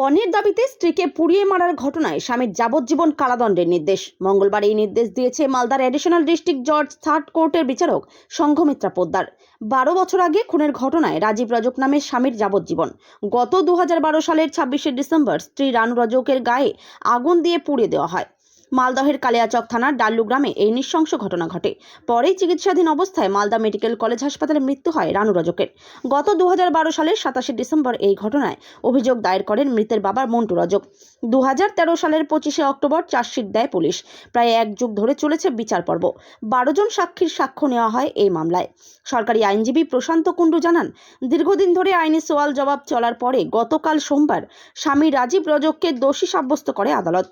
পণের দাবিতে স্ত্রীকে পুড়িয়ে মারার ঘটনায় স্বামীর যাবজ্জীবন কারাদণ্ডের নির্দেশ। মঙ্গলবার এই নির্দেশ দিয়েছে মালদার অ্যাডিশনাল ডিস্ট্রিক্ট জজ থার্ড কোর্টের বিচারক সংঘমিত্রা পোদ্দার। বারো বছর আগে খুনের ঘটনায় রাজীব রজক নামে স্বামীর যাবজ্জীবন। গত দু হাজার বারো সালের ছাব্বিশে ডিসেম্বর স্ত্রী রানু রজকের গায়ে আগুন দিয়ে পুড়িয়ে দেওয়া হয়। মালদহের কালিয়াচক থানার ডাল্লু গ্রামে এই নৃশংস ঘটনা ঘটে। পরে চিকিৎসাধীন অবস্থায় মালদা মেডিকেল কলেজ হাসপাতালে মৃত্যু হয় রানু রজকের। গত দু হাজার বারো সালের সাতাশে ডিসেম্বর এই ঘটনায় অভিযোগ দায়ের করেন মৃতের বাবা মন্টু রজক। দুহাজার তেরো সালের পঁচিশে অক্টোবর চার্জশিট দেয় পুলিশ। প্রায় এক যুগ ধরে চলেছে বিচার পর্ব। বারো জন সাক্ষীর সাক্ষ্য নেওয়া হয় এই মামলায়। সরকারি আইনজীবী প্রশান্ত কুণ্ডু জানান, দীর্ঘদিন ধরে আইনি সোয়াল জবাব চলার পরে গতকাল সোমবার স্বামী রাজীব রজককে দোষী সাব্যস্ত করে আদালত।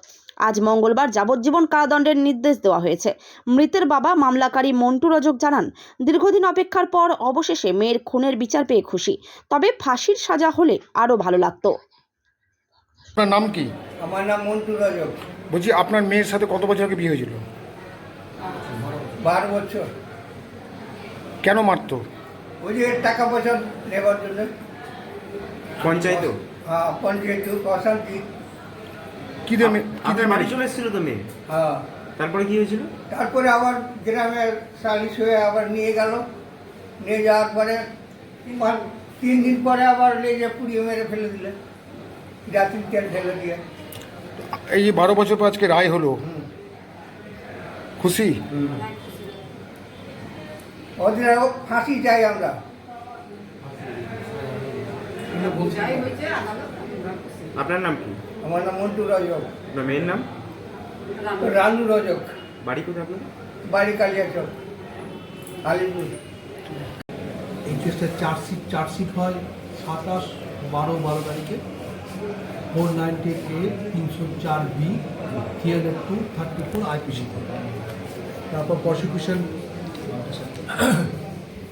আজ মঙ্গলবার যাবজ্জীবন কারাদণ্ডের নির্দেশ দেওয়া হয়েছে। মৃতের বাবা মামলাকারী মন্টু রজক জানান দীর্ঘদিন অপেক্ষার পর অবশেষে মেয়ের খুনের বিচার পেয়ে খুশি তবে ফাঁসির সাজা হলে আরও ভালো লাগতো। আপনার নাম কি? আমার নাম মন্টু রজক। বলছি আপনার মেয়ের সাথে কত বছর আগে বিয়ে হয়েছিল? বারো বছর। কেন মারতো? ওই যে টাকা পয়সা নেবার জন্য। পঞ্চায়েত? হ্যাঁ পঞ্চায়েত অশান্তি কি দিয়ে মে- কি দিয়ে আপনার বাড়ি মেরেছে? চলে এসেছিল তো মেয়ে? হ্যাঁ। তারপরে কি হয়েছিল? তারপরে আবার গ্রামের সালিশ হয়ে আবার নিয়ে গেল। নিয়ে যাওয়ার পরে তিন দিন পরে আবার নিয়ে যে পুড়িয়ে মেরে ফেলে দিলে। জাতির তেল ফেলে দিয়ে। এই যে বারো বছর পর আজকে রায় হলো। হুম। খুশি? ওদের ফাঁসি চাই আমরা। আপনার নাম কি? আমার নাম মন্টু রজক। আপনার মেয়ের নাম? রানু রজক। বাড়ি কোথায় আপনার বাড়ি কালিয়াচক আলিপুর এই কেসটা চার্জশিট চার্জশিট হয় সাতাশ বারো বারো তারিখে। ফোর নাইনটি এ তিনশো চার B three hundred two thirty four আইপিসিতে তারপর প্রসিকিউশন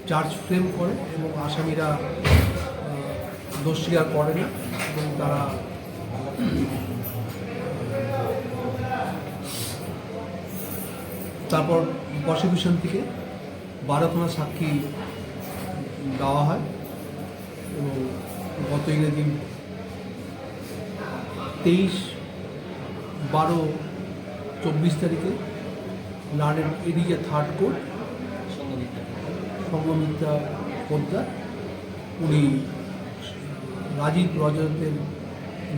চার্জ ফ্রেম করে এবং আসামিরা দোষ স্বীকার করে না এবং তারা তারপর প্রসিকিউশন থেকে বারোখানা সাক্ষী দেওয়া হয় এবং গত ইংরেজি তেইশ বারো চব্বিশ তারিখে লার্নের area third court Sanghamitra Poddar, উনি রাজীব রজতের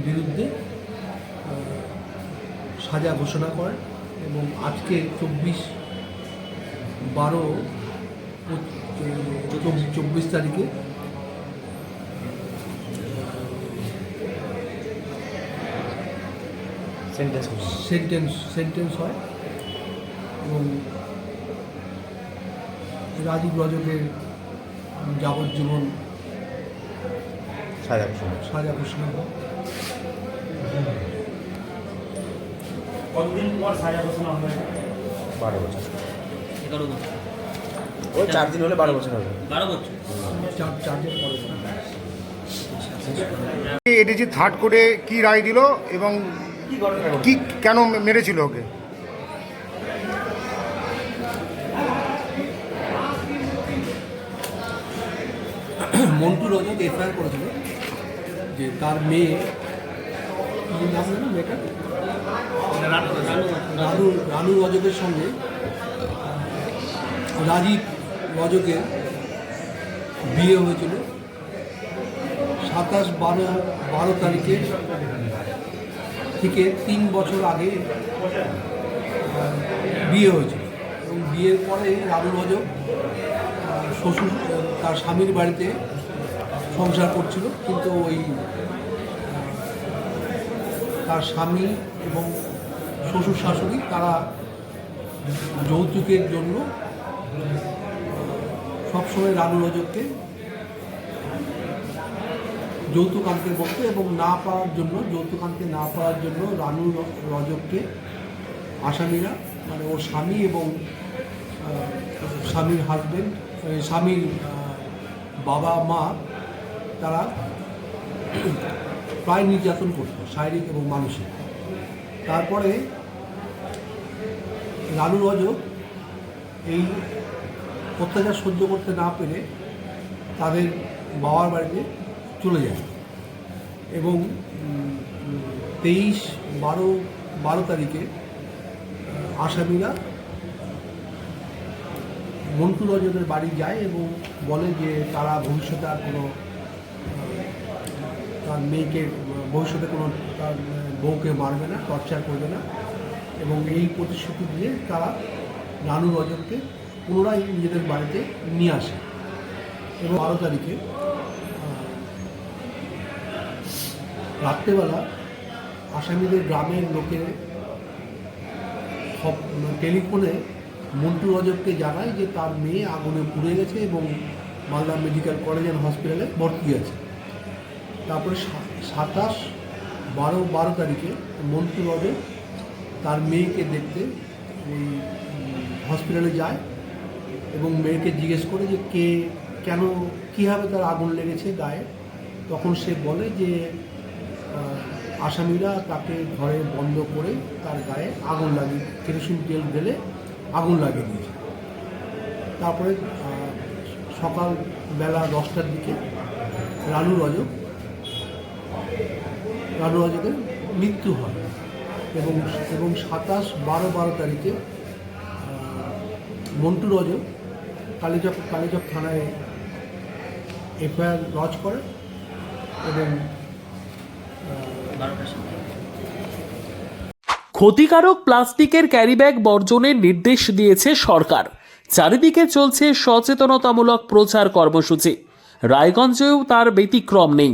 বিরুদ্ধে সাজা ঘোষণা করেন এবং আজকে চব্বিশ বারো চব্বিশ তারিখে সেন্টেন্স সেন্টেন্স হয় এবং রাজীব রজকের যাবজ্জীবন সাজা সাজা ঘোষণা হয়। কতদিন পর সাজা ঘোষণা হবে? বারো বছর। এগারো বছর। ওই চার দিন হলে বারো বছর হবে। বারো বছর। চার চার্জের পরে এডিজি থার্ড কোর্টে কি রায় দিল এবং কি কেন মেরেছিল ওকে? মন্টু রজক এফআইআর করেছিল যে তার মেয়ে রানু রানু রজকের সঙ্গে, রাজীব রজকের বিয়ে হয়েছিল সাতাশ বারো বারো তারিখে থেকে তিন বছর আগে বিয়ে হয়েছিল। এবং বিয়ের পরে রানু রজক শ্বশুর, তার স্বামীর বাড়িতে সংসার করছিল, কিন্তু ওই তার স্বামী এবং শ্বশুর শাশুড়ি, তারা যৌতুকের জন্য সবসময় রানু রজককে যৌতুক আনতে বলতো এবং না পাওয়ার জন্য, যৌতুক আনতে না পাওয়ার জন্য রানু র- রজককে আসামিরা মানে ওর স্বামী এবং স্বামীর হাজবেন্ড স্বামীর বাবা মা তারা প্রায় নির্যাতন করতো, শারীরিক এবং মানসিক। তারপরে রানু রজক এই অত্যাচার সহ্য করতে না পেরে তাদের বাবার বাড়িতে চলে যায় এবং তেইশ বারো বারো তারিখে আসামিরা মন্টু রজনের বাড়ি যায় এবং বলে যে তারা ভবিষ্যতে আর কোনো তার মেয়েকে, ভবিষ্যতে কোনো তার বউকে মারবে না, টর্চার করবে না এবং এই প্রতিশ্রুতি দিয়ে তারা রানু রজনকে পুনরায় নিজেদের বাড়িতে নিয়ে আসে। এবং বারো তারিখে রাত্রেবেলা আসামিদের গ্রামের লোকের টেলিফোনে মন্টু রজবকে জানায় যে তার মেয়ে আগুনে পুড়ে গেছে এবং মালদা মেডিকেল কলেজ অ্যান্ড হসপিটালে ভর্তি আছে। তারপরে সাতাশ, বারো বারো তারিখে মন্টু রজব তার মেয়েকে দেখতে ওই হসপিটালে যায় এবং মেয়েকে জিজ্ঞেস করে যে কে, কেন, কীভাবে তার আগুন লেগেছে গায়ে? তখন সে বলে যে আসামিরা তাকে ঘরে বন্ধ করে তার গায়ে আগুন লাগিয়ে, কেরোসিন তেল ঢেলে আগুন লাগিয়ে দিয়েছে। তারপরে সকাল বেলা দশটার দিকে রানু রজক রানু মৃত্যু হয়। এবং এবং সাতাশ বারো বারো তারিখে মন্টু রজক কালীচক কালীচক থানায় এফআইআর লজ করে এবং ক্ষতিকারক প্লাস্টিকের ক্যারিব্যাগ বর্জনের নির্দেশ দিয়েছে সরকার। চারিদিকে চলছে সচেতনতামূলক প্রচার কর্মসূচি। রায়গঞ্জেও তার ব্যতিক্রম নেই।